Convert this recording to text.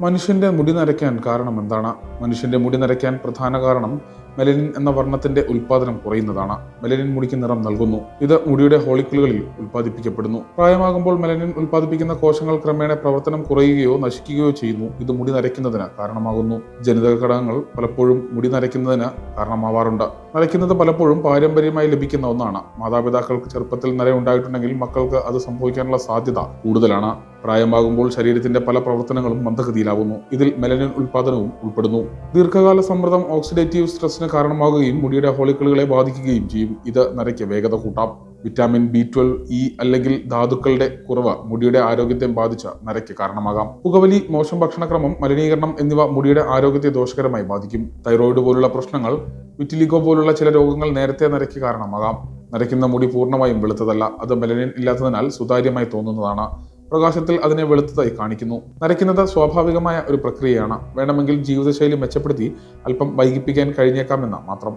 മനുഷ്യന്റെ മുടി നരയ്ക്കാൻ കാരണം എന്താണ്? മനുഷ്യന്റെ മുടി നരയ്ക്കാൻ പ്രധാന കാരണം മെലനിൻ എന്ന വർണത്തിന്റെ ഉൽപാദനം കുറയുന്നതാണ്. മെലനിൻ മുടിക്ക് നിറം നൽകുന്നു. ഇത് മുടിയുടെ ഹോളിക്കിളുകളിൽ ഉൽപ്പാദിപ്പിക്കപ്പെടുന്നു. പ്രായമാകുമ്പോൾ മെലനിൻ ഉൽപ്പാദിപ്പിക്കുന്ന കോശങ്ങൾ ക്രമേണ പ്രവർത്തനം കുറയുകയോ നശിക്കുകയോ ചെയ്യുന്നു. ഇത് മുടി നരയ്ക്കുന്നതിന് കാരണമാകുന്നു. ജനിതക ഘടകങ്ങൾ പലപ്പോഴും മുടി നരയ്ക്കുന്നതിന് കാരണമാവാറുണ്ട്. നരയ്ക്കുന്നത് പലപ്പോഴും പാരമ്പര്യമായി ലഭിക്കുന്ന ഒന്നാണ്. മാതാപിതാക്കൾക്ക് ചെറുപ്പത്തിൽ നര ഉണ്ടായിട്ടുണ്ടെങ്കിൽ മക്കൾക്ക് അത് സംഭവിക്കാനുള്ള സാധ്യത കൂടുതലാണ്. പ്രായമാകുമ്പോൾ ശരീരത്തിന്റെ പല പ്രവർത്തനങ്ങളും മന്ദഗതിയിലാവുന്നു ഇതിൽ മെലനിൻ ഉൽപാദനവും ഉൾപ്പെടുന്നു. ദീർഘകാല സമ്മർദ്ദം ഓക്സിഡേറ്റീവ് സ്ട്രെസ്സിന് കാരണമാകുകയും മുടിയുടെ ഹോളിക്കിളുകളെ ബാധിക്കുകയും ചെയ്യും. ഇത് നരയ്ക്ക് വേഗത കൂട്ടാം. വിറ്റാമിൻ ബി ട്വൽവ് ഇ അല്ലെങ്കിൽ ധാതുക്കളുടെ കുറവ് മുടിയുടെ ആരോഗ്യത്തെ ബാധിച്ച നരയ്ക്ക് കാരണമാകാം. പുകവലി മോശം ഭക്ഷണക്രമം മലിനീകരണം എന്നിവ മുടിയുടെ ആരോഗ്യത്തെ ദോഷകരമായി ബാധിക്കും. തൈറോയിഡ് പോലുള്ള പ്രശ്നങ്ങൾ വിറ്റിലിഗോ പോലുള്ള ചില രോഗങ്ങൾ നേരത്തെ നരയ്ക്ക് കാരണമാകാം. നരയ്ക്കുന്ന മുടി പൂർണമായും വെളുത്തതല്ല. അത് മെലനിൻ ഇല്ലാത്തതിനാൽ സുതാര്യമായി തോന്നുന്നതാണ്. പ്രകാശത്തിൽ അതിനെ വെളുത്തതായി കാണിക്കുന്നു. നരയ്ക്കുന്നത് സ്വാഭാവികമായ ഒരു പ്രക്രിയയാണ്. വേണമെങ്കിൽ ജീവിതശൈലി മെച്ചപ്പെടുത്തി അല്പം വൈകിപ്പിക്കാൻ കഴിഞ്ഞേക്കാമെന്ന മാത്രം.